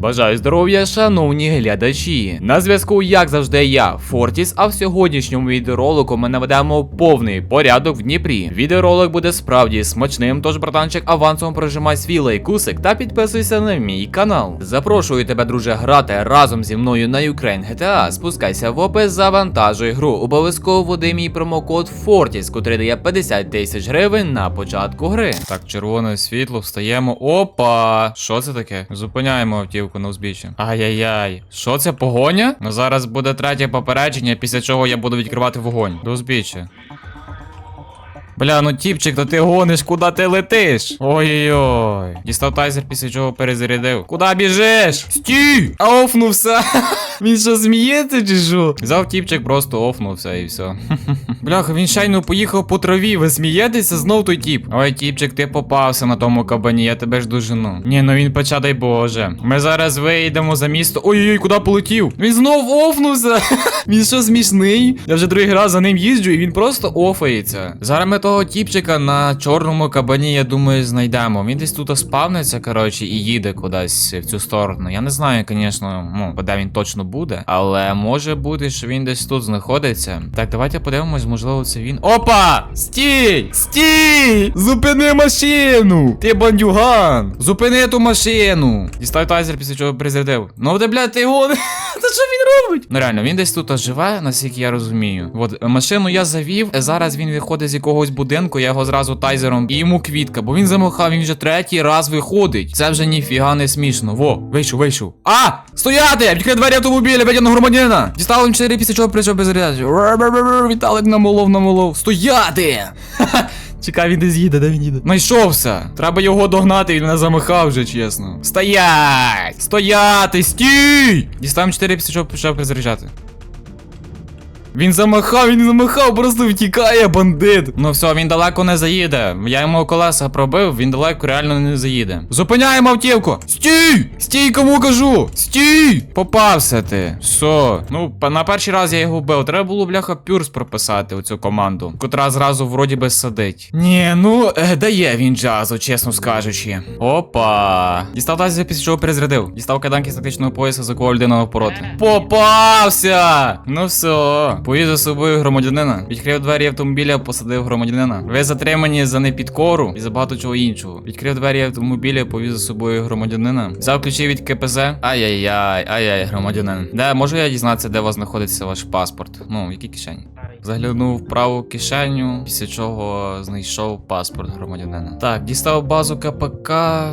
Бажаю здоров'я, шановні глядачі. На зв'язку, як завжди, я, Фортіс, а в сьогоднішньому відеоролику ми наведемо повний порядок в Дніпрі. Відеоролик буде справді смачним, тож, братанчик, авансом прожимай свій лайкусик та підписуйся на мій канал. Запрошую тебе, друже, грати разом зі мною на Ukraine GTA. Спускайся в опис, завантажуй гру. Обов'язково вводи мій промокод Fortis, котрий дає 50 тисяч гривень на початку гри. Так, червоне світло, встаємо. Опа! Що це таке? Зупиняємо автівку на узбіччя. Ай-яй-яй. Що це погоня? Ну зараз буде третє попередження, після чого я буду відкривати вогонь. До узбіччя. Бля, ну тіпчик, то ти гониш, куди ти летиш? Ой-ой-ой. Дістав тайзер, після чого перезарядив. Куда біжиш? Стій! А офнувся. Він що сміється чи що? Взяв тіпчик, просто офнувся і все. Бляха, він щайно поїхав по траві. Ви смієтеся? Знов той тіп. Ой, тіпчик, ти попався на тому кабані, я тебе ж дожену. Ні, ну він поча, дай Боже. Ми зараз вийдемо за місто. Ой-ой-ой, куди полетів? Він знов офнувся. Він що смішний? Я вже другий раз за ним їжджу, і він просто офається. Зараз ми того тіпчика на чорному кабані, я думаю, знайдемо. Він десь тут спавниться, коротше, і їде кудись в цю сторону. Я не знаю, звісно, ну, де він точно буде, але може бути, що він десь тут знаходиться. Так, давайте подивимось, можливо, це він. Опа! Стій! Стій! Зупини машину! Ти бандюган! Зупини ту машину! Дістав тайзер, після чого призрядив. Ну де, блядь, ти його. Та що він робить? Ну реально, він десь тут живе, наскільки я розумію. От машину я завів, зараз він виходить з якогось будинку, я його зразу тайзером і йому квітка, бо він замахав, він вже третій раз виходить. Це вже ніфіга не смішно. Во, вийшов, вийшов. А! Стояти! Відкрий двері автомобіля, витягну громадянина! Дістав їм 4, після чого прийшов без зарядження. Віталик намолов, намолов. Стояти! Чекай, він десь їде, де він їде? Найшовся. Треба його догнати, він мене замахав вже, чесно. Стоять! Стояти! Стій! Діставим 4 після чого почав перезаряджати. Він замахав, він замахав, просто втікає, бандит. Ну все, він далеко не заїде. Я йому колеса пробив, він далеко реально не заїде. Зупиняємо автівку! Стій! Стій, кому кажу! Стій! Попався ти. Все. Ну, на перший раз я його вбив. Треба було, бляха, пюрс прописати у цю команду, котра зразу вроді би сидить. Ні, ну, е, дає він джазу, чесно скажучи. Опа. Дістав тазі, після чого перезарядив. Дістав кайданки з тактичного пояса, за кого людина навпроти. Попався! Ну все. Повіз за собою громадянина. Відкрив двері автомобіля, посадив громадянина. Ви затримані за непідкору і за багато чого іншого. Відкрив двері автомобіля, повіз за собою громадянина. Взяв ключі від КПЗ. Ай-яй-яй, ай-яй, громадянин. Де можу я дізнатися, де у вас знаходиться ваш паспорт? Ну, в якій кишені? Заглянув в праву кишеню, після чого знайшов паспорт громадянина. Так, дістав базу КПК,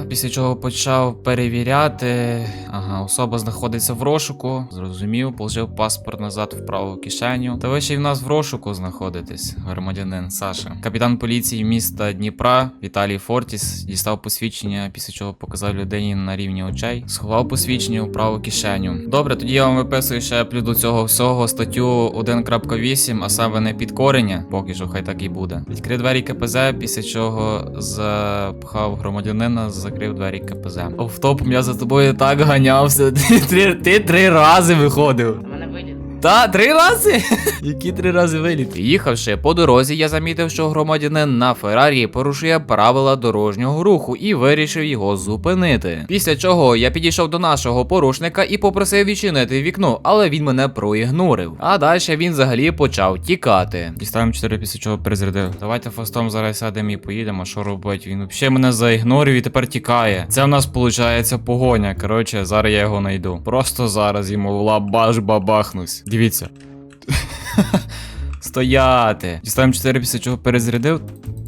після чого почав перевіряти. Ага, особа знаходиться в розшуку. Зрозумів, положив паспорт назад в праву кишеню. Та ви ще й в нас в розшуку знаходитесь, громадянин Саша. Капітан поліції міста Дніпра Віталій Фортіс дістав посвідчення, після чого показав людині на рівні очей. Сховав посвідчення у праву кишеню. Добре, тоді я вам виписую ще плюс до цього всього статтю 1.8, саме не підкорення. Поки що хай так і буде. Відкрив двері КПЗ, після чого запхав громадянина, закрив двері КПЗ. Офтопом я за тобою так ганявся. Ти три рази виходив. Та, три рази? Які три рази виліт? Їхавши по дорозі, я замітив, що громадянин на Феррарі порушує правила дорожнього руху і вирішив його зупинити. Після чого я підійшов до нашого порушника і попросив відчинити вікно, але він мене проігнорив. А далі він взагалі почав тікати. Діставимо 4 після чого перезарядив. Давайте фастом зараз сядемо і поїдемо. Що робить? Він взагалі мене заігнорив і тепер тікає. Це в нас виходить погоня. Коротше, зараз я його знайду. Просто зараз йому лабаш бабахнусь. Дивіться. Стояти. Діставимо 4 після чого перезарядив.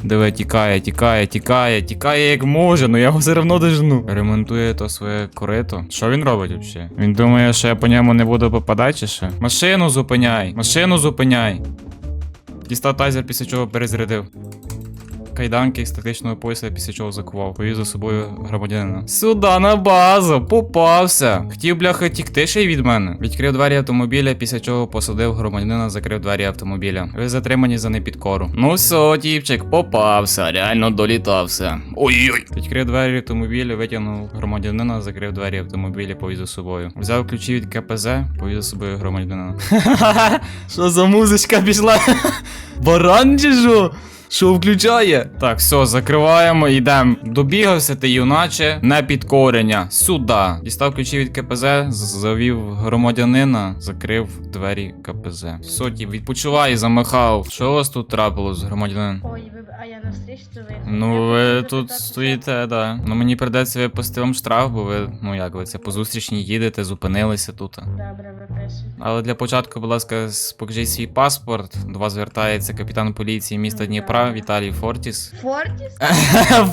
Диви, тікає, тікає, тікає, тікає як може, ну я його все одно дожну. Ремонтує то своє корито. Що він робить взагалі? Він думає, що я по ньому не буду попадати чи що? Машину зупиняй! Машину зупиняй! Дістав тайзер, після чого перезарядив. Кайданки з тактичного пояса, після чого закував. Повіз за собою громадянина. Сюди на базу, попався. Хотів бляха тікти ще й від мене. Відкрив двері автомобіля, після чого посадив громадянина, закрив двері автомобіля. Ви затримані за непідкору. Ну все, тіпчик, попався, реально долітався. Ой-ой. Відкрив двері автомобіля, витягнув громадянина, закрив двері автомобіля, повіз за собою. Взяв ключі від КПЗ, повіз за собою громадянина. Що за музичка пішла? Баран? Що включає? Так, все, закриваємо, йдемо. Добігався ти, юначе, не підкорення. Сюди. Дістав ключі від КПЗ, завів громадянина, закрив двері КПЗ. Все, тіп, відпочивай, замахав. Що у вас тут трапилось, громадянин? Ой, ви, а я на встречу виїхав. Ну, ви тут стоїте, да. Ну мені придеться випустити вам штраф, бо ви, ну як ви це по зустрічній їдете, зупинилися тут. Добре. Але для початку, будь ласка, покажіть свій паспорт. До вас звертається капітан поліції міста Дніпра Віталій Фортіс. Фортіс?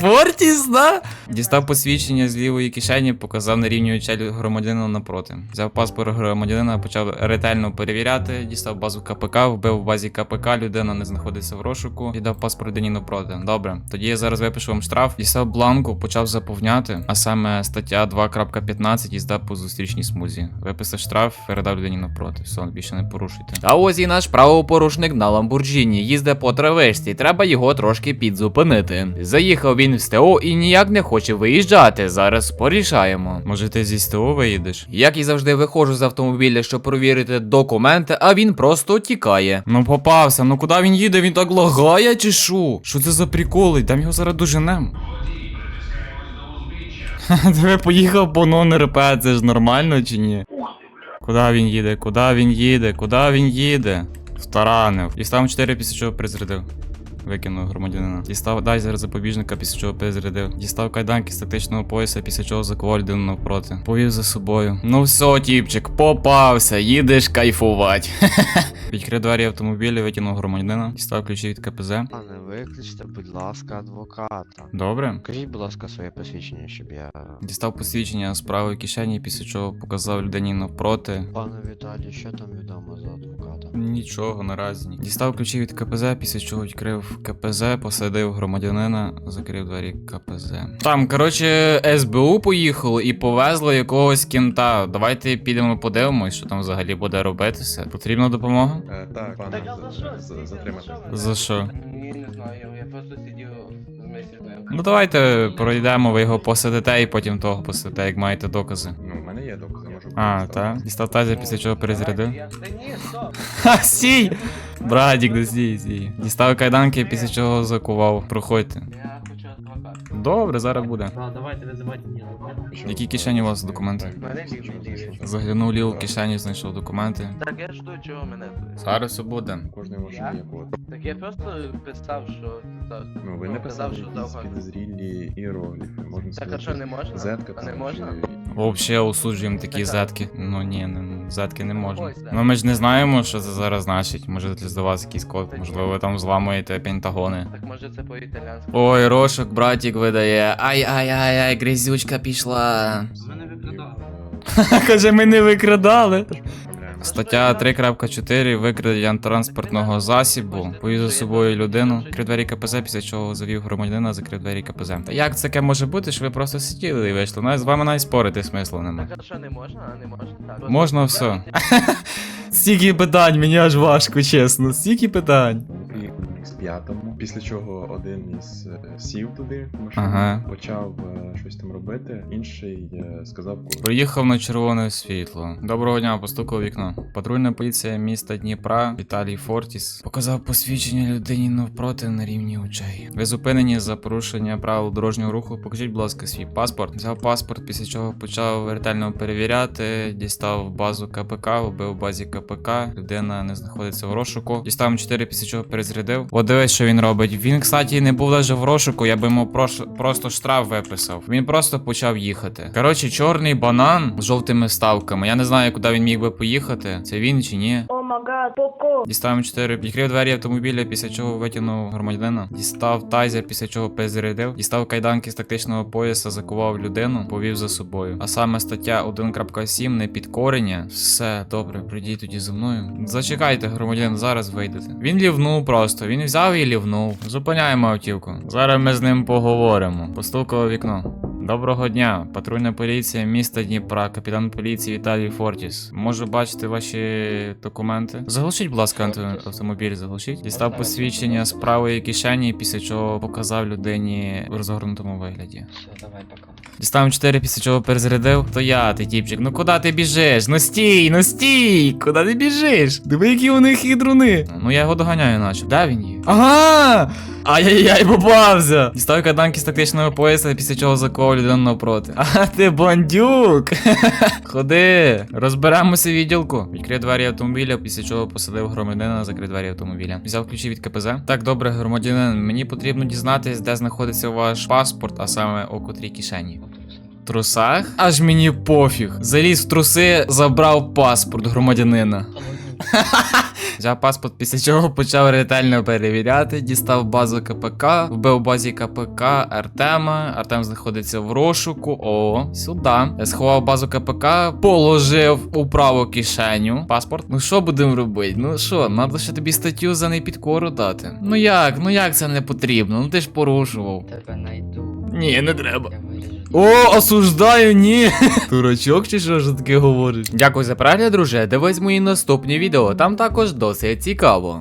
Фортіс, да? Дістав посвідчення з лівої кишені, показав на рівні очей громадянина напроти. Взяв паспорт громадянина, почав ретельно перевіряти, дістав базу КПК, вбив в базі КПК, людина не знаходиться в розшуку, віддав паспорт людині напроти. Добре, тоді я зараз випишу вам штраф. Дістав бланку, почав заповняти, а саме стаття 2.15 їзда по зустрічній смузі. Виписав штраф, передав людині напроти. Все, більше не порушуйте. А ось і наш правопорушник на Ламбурджіні їздить по травишці, треба його трошки підзупинити. Заїхав він в СТО і ніяк не хоче виїжджати. Зараз порішаємо. Може, ти зі СТО виїдеш? Як і завжди виходжу з автомобіля, щоб перевірити документи, а він просто тікає. Ну попався, ну куди він їде? Він так лагає чи що? Що це за приколи? Там його зараз доженем. Тебе поїхав по нон-РП, це ж нормально чи ні? Куди він їде? Куди він їде? Куди він їде? Втаранив. сам 4 після чого призрядив. Викинув громадянина. Дістав дайзер запобіжника, після чого перезарядив. Дістав кайданки з тактичного пояса, після чого заковав людину навпроти. Повів за собою. Ну все, тіпчик, попався, їдеш кайфувати. Відкрив двері автомобіля, витягнув громадянина, дістав ключі від КПЗ. Пане, викличте, будь ласка, адвоката. Добре. Кажіть, будь ласка, своє посвідчення, щоб я. Дістав посвідчення з правої кишені, після чого показав людині навпроти. Пане Віталій, що там відомо за адвоката? Нічого наразі. Дістав ключі від КПЗ, після чого відкрив КПЗ, посадив громадянина, закрив двері КПЗ. Там, коротше, СБУ поїхало і повезло якогось кінта. Давайте підемо подивимось, що там взагалі буде робитися. Потрібна допомога? Е, Так, пане, Так, а за що? затримати. за що ви? За що? Ні, не знаю, я просто сидів з месяцем. Ну давайте пройдемо, ви його посадите і потім того посадите, як маєте докази. Ну, в мене є докази, можу А, представити. так? Дістав тазер, після чого перезарядив. Та ні, стоп. Ха, стій! Братік, да стій, стій. Дістав кайданки, після чого закував. Проходьте. Добре, зараз буде. Да, давайте визивайте мені. Що? Які кишені у вас документи? Заглянув ліву кишені, знайшов документи. Так я жду, чого мене тут. Зараз все буде. Кожної машини є код. Так я просто писав, що... так, Ну, ви ну, не писали що якісь довго. підозрілі іерогліфи. Можна Так, а що не можна? Зетка А не там, можна? чи- Вообще осуджуємо такі Так. зетки. Ну ні, не- зетки не можна. Ось, да. Ну ми ж не знаємо, що це зараз значить. Може для вас якийсь код, можливо, ви там зламуєте пентагони. Так може це по-італійськи. Ой, Рошок, братік видає. Ай-ай-ай-ай, грязючка пішла. Мене викрадали. Каже, ми не викрадали. Стаття 3.4 викрадення транспортного засібу. Повів за собою людину. Відкрив двері КПЗ, після чого завів громадянина, закрив двері КПЗ. Та як це таке може бути, що ви просто сиділи і вийшли? Навіть з вами навіть спорити смислу нема. Так, а що не можна, а не можна? Так, Можна все. Стільки питань, мені аж важко, чесно. Стільки питань. П'ятому, після чого один із е, сів туди в машину, Ага. почав е, щось там робити, інший е, сказав код. Приїхав на червоне світло. Доброго дня, постукав у вікно. Патрульна поліція міста Дніпра Віталій Фортіс показав посвідчення людині навпроти на рівні очей. Ви зупинені за порушення правил дорожнього руху. Покажіть, будь ласка, свій паспорт. Взяв паспорт, після чого почав ретельно перевіряти. Дістав базу КПК, вбив базі КПК. Людина не знаходиться в розшуку. Дістав М4, після чого перезарядив. От дивись, що він робить. Він, кстати, не був навіть в розшуку, я би йому прош- просто штраф виписав. Він просто почав їхати. Коротше, чорний банан з жовтими ставками. Я не знаю, куди він міг би поїхати. Це він чи ні. О поко. Дістав М4, відкрив двері автомобіля, після чого витягнув громадянина. Дістав тайзер, після чого перезарядив. Дістав кайданки з тактичного пояса, закував людину, повів за собою. А саме стаття 1.7 непідкорення. Все, добре, прийдіть тоді за мною. Зачекайте, громадянин, зараз вийдете. Він лівнув просто. Він взяв і лівнув. Зупиняємо автівку. Зараз ми з ним поговоримо. Постукав у вікно. Доброго дня, патрульна поліція міста Дніпра, капітан поліції Віталій Фортіс. Можу бачити ваші документи. Заглушіть, будь ласка, автомобіль, заглушіть. Дістав посвідчення з правої кишені, після чого показав людині в розгорнутому вигляді. Все, давай, пока. Дістав 4, після чого перезарядив. То я, ти тіпчик, ну куди ти біжиш? Ну стій, ну стій! Куди ти біжиш? Диви, які вони хитруни. Ну я його доганяю, наче. Де він є? Ага! Ай-яй-яй, попався! Дістав каданки з тактичного пояса, після чого заковав людину навпроти. А ти бандюк! Ходи, розберемося відділку. Відкрив двері автомобіля, після чого посадив громадянина, закрив двері автомобіля. Взяв ключі від КПЗ. Так, добре, громадянин, мені потрібно дізнатись, де знаходиться ваш паспорт, а саме у котрій кишені. Трусах? Аж мені пофіг. Заліз в труси, забрав паспорт громадянина. Взяв паспорт, після чого почав ретельно перевіряти, дістав базу КПК, вбив базі КПК Артема. Артем знаходиться в розшуку. О, сюди. Сховав базу КПК, положив у праву кишеню. Паспорт. Ну що будемо робити? Ну що, треба ще тобі статтю за непідкору дати. Ну як? Ну як це не потрібно? Ну ти ж порушував. Тебе найду. Ні, не треба. О, осуждаю, ні. Турочок чи що ж таке говориш? Дякую за перегляд, друже. Дивись мої наступні відео. Там також досить цікаво.